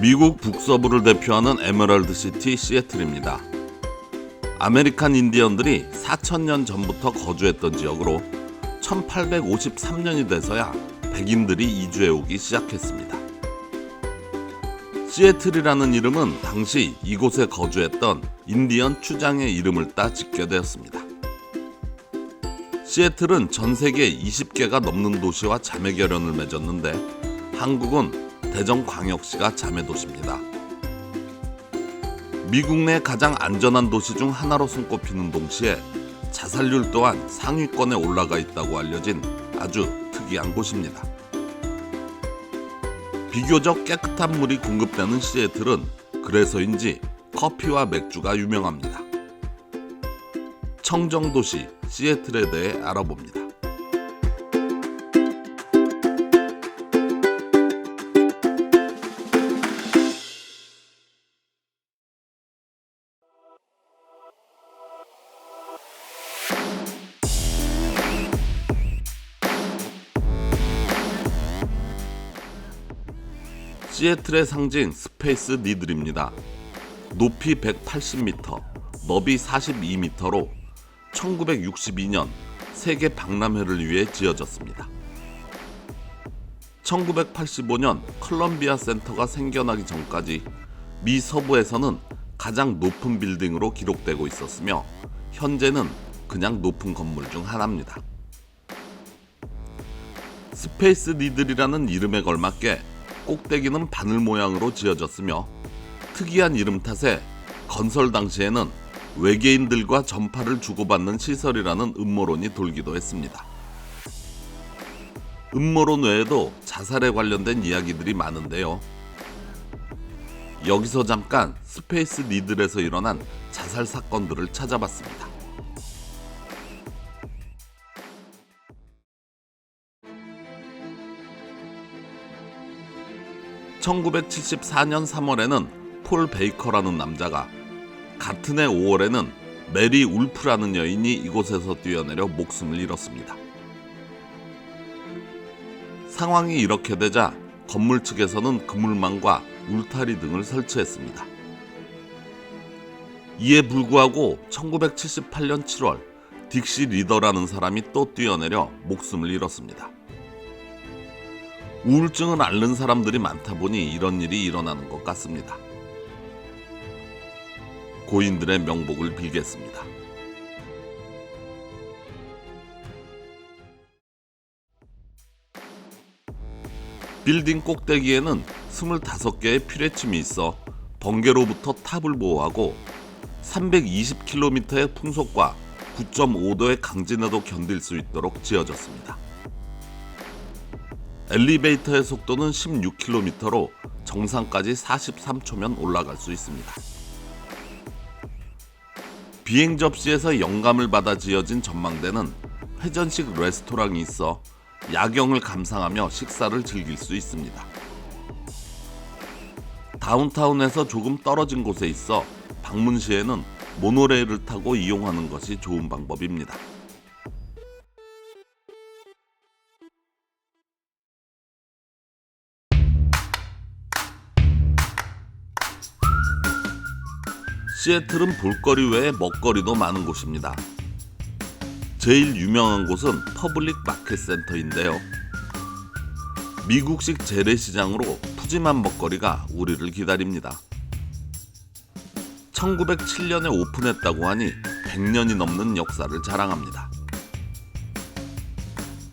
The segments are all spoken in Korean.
미국 북서부를 대표하는 에메랄드 시티 시애틀입니다. 아메리칸 인디언들이 4천년 전부터 거주했던 지역으로 1853년이 돼서야 백인들이 이주해 오기 시작했습니다. 시애틀이라는 이름은 당시 이곳에 거주했던 인디언 추장의 이름을 따 짓게 되었습니다. 시애틀은 전 세계 20개가 넘는 도시와 자매 결연을 맺었는데 한국은 대전광역시가 자매 도시입니다. 미국 내 가장 안전한 도시 중 하나로 손꼽히는 동시에 자살률 또한 상위권에 올라가 있다고 알려진 아주 특이한 곳입니다. 비교적 깨끗한 물이 공급되는 시애틀은 그래서인지 커피와 맥주가 유명합니다. 청정도시 시애틀에 대해 알아봅니다. 시애틀의 상징 스페이스 니들입니다. 높이 180m, 너비 42m로 1962년 세계 박람회를 위해 지어졌습니다. 1985년 컬럼비아 센터가 생겨나기 전까지 미 서부에서는 가장 높은 빌딩으로 기록되고 있었으며 현재는 그냥 높은 건물 중 하나입니다. 스페이스 니들이라는 이름에 걸맞게 꼭대기는 바늘 모양으로 지어졌으며 특이한 이름 탓에 건설 당시에는 외계인들과 전파를 주고받는 시설이라는 음모론이 돌기도 했습니다. 음모론 외에도 자살에 관련된 이야기들이 많은데요. 여기서 잠깐 스페이스 니들에서 일어난 자살 사건들을 찾아봤습니다. 1974년 3월에는 폴 베이커라는 남자가 같은 해 5월에는 메리 울프라는 여인이 이곳에서 뛰어내려 목숨을 잃었습니다. 상황이 이렇게 되자 건물 측에서는 그물망과 울타리 등을 설치했습니다. 이에 불구하고 1978년 7월 딕시 리더라는 사람이 또 뛰어내려 목숨을 잃었습니다. 우울증을 앓는 사람들이 많다 보니 이런 일이 일어나는 것 같습니다. 고인들의 명복을 빌겠습니다. 빌딩 꼭대기에는 25개의 피뢰침이 있어 번개로부터 탑을 보호하고 320km의 풍속과 9.5도의 강진에도 견딜 수 있도록 지어졌습니다. 엘리베이터의 속도는 16km로 정상까지 43초면 올라갈 수 있습니다. 비행 접시에서 영감을 받아 지어진 전망대는 회전식 레스토랑이 있어 야경을 감상하며 식사를 즐길 수 있습니다. 다운타운에서 조금 떨어진 곳에 있어 방문 시에는 모노레일을 타고 이용하는 것이 좋은 방법입니다. 시애틀은 볼거리 외에 먹거리도 많은 곳입니다. 제일 유명한 곳은 퍼블릭 마켓 센터인데요. 미국식 재래시장으로 푸짐한 먹거리가 우리를 기다립니다. 1907년에 오픈했다고 하니 100년이 넘는 역사를 자랑합니다.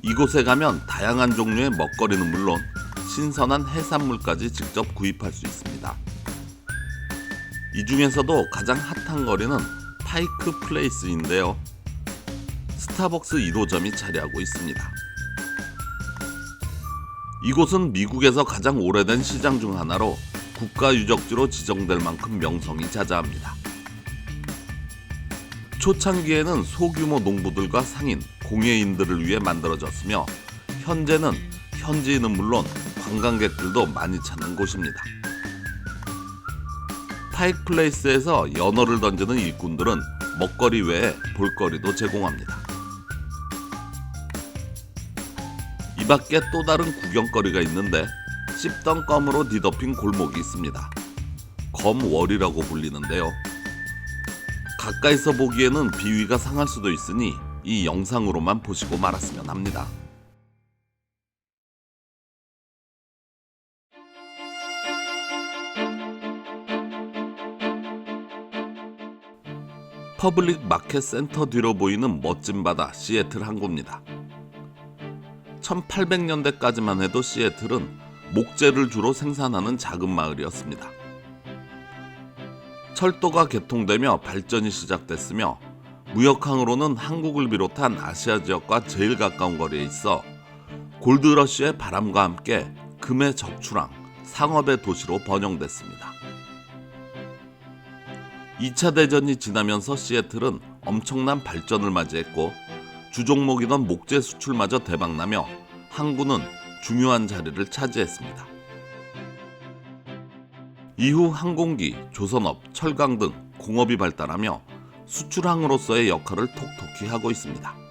이곳에 가면 다양한 종류의 먹거리는 물론 신선한 해산물까지 직접 구입할 수 있습니다. 이 중에서도 가장 핫한 거리는 파이크 플레이스인데요. 스타벅스 1호점이 차지하고 있습니다. 이곳은 미국에서 가장 오래된 시장 중 하나로 국가 유적지로 지정될 만큼 명성이 자자합니다. 초창기에는 소규모 농부들과 상인, 공예인들을 위해 만들어졌으며 현재는 현지인은 물론 관광객들도 많이 찾는 곳입니다. 파이크 플레이스에서 연어를 던지는 일꾼들은 먹거리 외에 볼거리도 제공합니다. 이 밖에 또 다른 구경거리가 있는데 씹던 껌으로 뒤덮인 골목이 있습니다. 검월이라고 불리는데요. 가까이서 보기에는 비위가 상할 수도 있으니 이 영상으로만 보시고 말았으면 합니다. 퍼블릭 마켓 센터 뒤로 보이는 멋진 바다 시애틀 항구입니다. 1800년대까지만 해도 시애틀은 목재를 주로 생산하는 작은 마을이었습니다. 철도가 개통되며 발전이 시작됐으며 무역항으로는 한국을 비롯한 아시아 지역과 제일 가까운 거리에 있어 골드러시의 바람과 함께 금의 적출항, 상업의 도시로 번영됐습니다. 2차 대전이 지나면서 시애틀은 엄청난 발전을 맞이했고 주종목이던 목재 수출마저 대박나며 항구는 중요한 자리를 차지했습니다. 이후 항공기, 조선업, 철강 등 공업이 발달하며 수출항으로서의 역할을 톡톡히 하고 있습니다.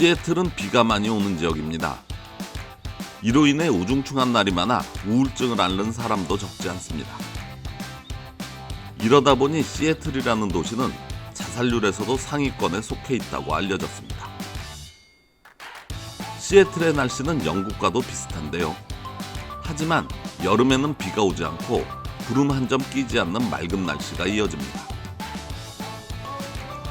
시애틀은 비가 많이 오는 지역입니다. 이로 인해 우중충한 날이 많아 우울증을 앓는 사람도 적지 않습니다. 이러다 보니 시애틀이라는 도시는 자살률에서도 상위권에 속해 있다고 알려졌습니다. 시애틀의 날씨는 영국과도 비슷한데요. 하지만 여름에는 비가 오지 않고 구름 한 점 끼지 않는 맑은 날씨가 이어집니다.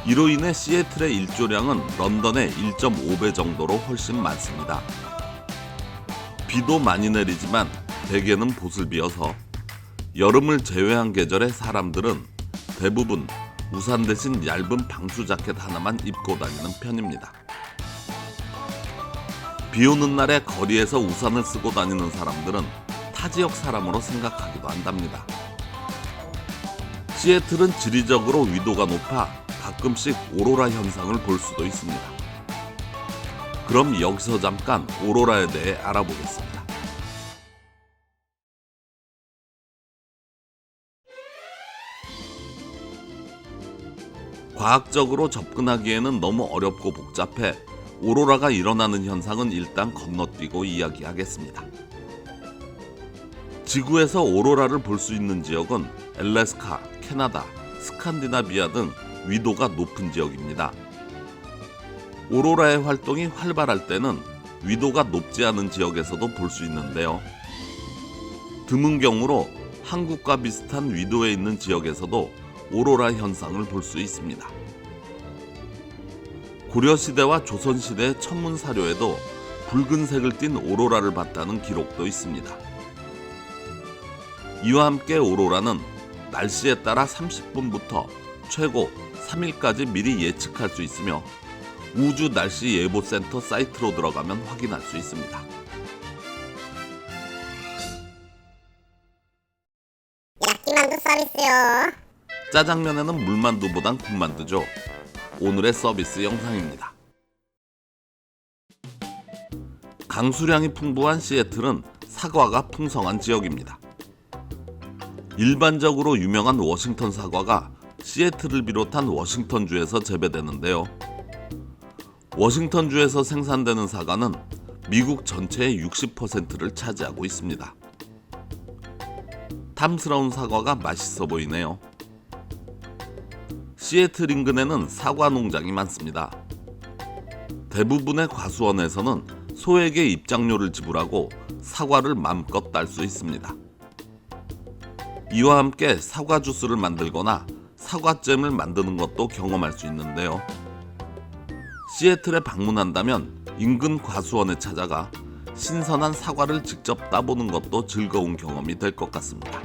이로 인해 시애틀의 일조량은 런던의 1.5배 정도로 훨씬 많습니다. 비도 많이 내리지만 대개는 봇을 비어서 여름을 제외한 계절의 사람들은 대부분 우산 대신 얇은 방수 자켓 하나만 입고 다니는 편입니다. 비 오는 날에 거리에서 우산을 쓰고 다니는 사람들은 타 지역 사람으로 생각하기도 한답니다. 시애틀은 지리적으로 위도가 높아 가끔씩 오로라 현상을 볼 수도 있습니다. 그럼 여기서 잠깐 오로라에 대해 알아보겠습니다. 과학적으로 접근하기에는 너무 어렵고 복잡해 오로라가 일어나는 현상은 일단 건너뛰고 이야기하겠습니다. 지구에서 오로라를 볼 수 있는 지역은 엘래스카, 캐나다, 스칸디나비아 등 위도가 높은 지역입니다. 오로라의 활동이 활발할 때는 위도가 높지 않은 지역에서도 볼 수 있는데요. 드문 경우로 한국과 비슷한 위도에 있는 지역에서도 오로라 현상을 볼 수 있습니다. 고려시대와 조선시대 천문 사료에도 붉은색을 띤 오로라를 봤다는 기록도 있습니다. 이와 함께 오로라는 날씨에 따라 30분부터 최고 3일까지 미리 예측할 수 있으며 우주 날씨 예보 센터 사이트로 들어가면 확인할 수 있습니다. 야끼만두 서비스요. 짜장면에는 물만두보단 군만두죠. 오늘의 서비스 영상입니다. 강수량이 풍부한 시애틀은 사과가 풍성한 지역입니다. 일반적으로 유명한 워싱턴 사과가 시애틀을 비롯한 워싱턴주에서 재배되는데요. 워싱턴주에서 생산되는 사과는 미국 전체의 60%를 차지하고 있습니다. 탐스러운 사과가 맛있어 보이네요. 시애틀 인근에는 사과 농장이 많습니다. 대부분의 과수원에서는 소에게 입장료를 지불하고 사과를 마음껏 딸 수 있습니다. 이와 함께 사과 주스를 만들거나 사과잼을 만드는 것도 경험할 수 있는데요. 시애틀에 방문한다면 인근 과수원에 찾아가 신선한 사과를 직접 따보는 것도 즐거운 경험이 될 것 같습니다.